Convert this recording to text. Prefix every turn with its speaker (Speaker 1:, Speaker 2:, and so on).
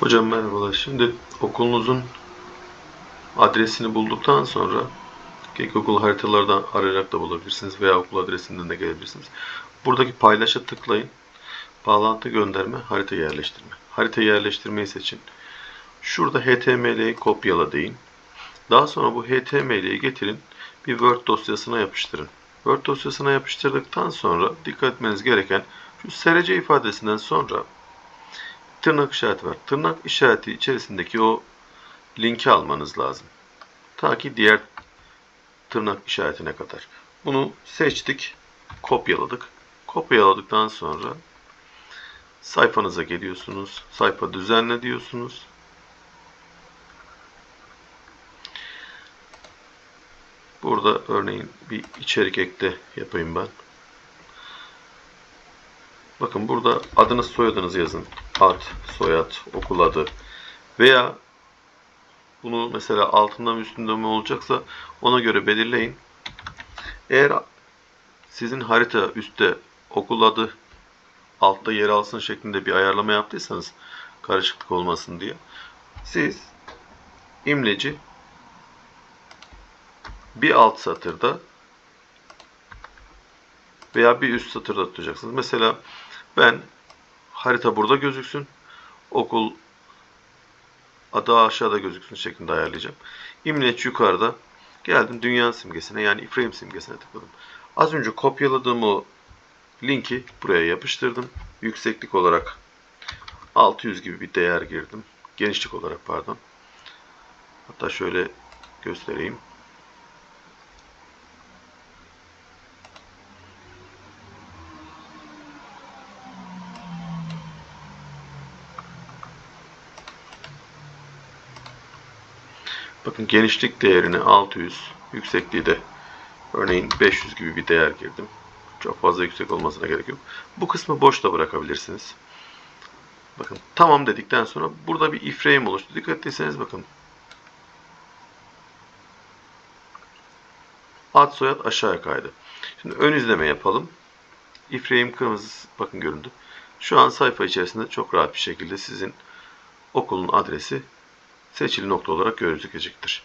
Speaker 1: Hocam merhabalar. Şimdi okulunuzun adresini bulduktan sonra ki Google haritalardan arayarak da bulabilirsiniz veya okul adresinden de gelebilirsiniz. Buradaki paylaşa tıklayın. Bağlantı gönderme, harita yerleştirme. Harita yerleştirmeyi seçin. Şurada HTML'yi kopyala deyin. Daha sonra bu HTML'yi getirin bir Word dosyasına yapıştırın. Word dosyasına yapıştırdıktan sonra dikkat etmeniz gereken şu SRC ifadesinden sonra tırnak işareti var. Tırnak işareti içerisindeki o linki almanız lazım. Ta ki diğer tırnak işaretine kadar. Bunu seçtik, kopyaladık. Kopyaladıktan sonra sayfanıza geliyorsunuz. Sayfa düzenle diyorsunuz. Burada örneğin bir içerik ekle yapayım ben. Bakın burada adınız soyadınızı yazın. Ad, soyad, okul adı veya bunu mesela altında mı üstünde mi olacaksa ona göre belirleyin. Eğer sizin harita üstte okul adı altta yer alsın şeklinde bir ayarlama yaptıysanız karışıklık olmasın diye siz imleci bir alt satırda veya bir üst satırda tutacaksınız. Mesela ben harita burada gözüksün. Okul adı aşağıda gözüksün şeklinde ayarlayacağım. İmleç yukarıda. Geldim dünya simgesine yani iframe simgesine tıkladım. Az önce kopyaladığım o linki buraya yapıştırdım. Yükseklik olarak 600 gibi bir değer girdim. Genişlik olarak pardon. Hatta şöyle göstereyim. Bakın genişlik değerini 600, yüksekliği de örneğin 500 gibi bir değer girdim. Çok fazla yüksek olmasına gerek yok. Bu kısmı boş da bırakabilirsiniz. Bakın tamam dedikten sonra burada bir iframe oluştu. Dikkat ettiyseniz bakın. Ad soyad aşağıya kaydı. Şimdi ön izleme yapalım. Iframe kırmızı bakın göründü. Şu an sayfa içerisinde çok rahat bir şekilde sizin okulun adresi seçili nokta olarak gözükecektir.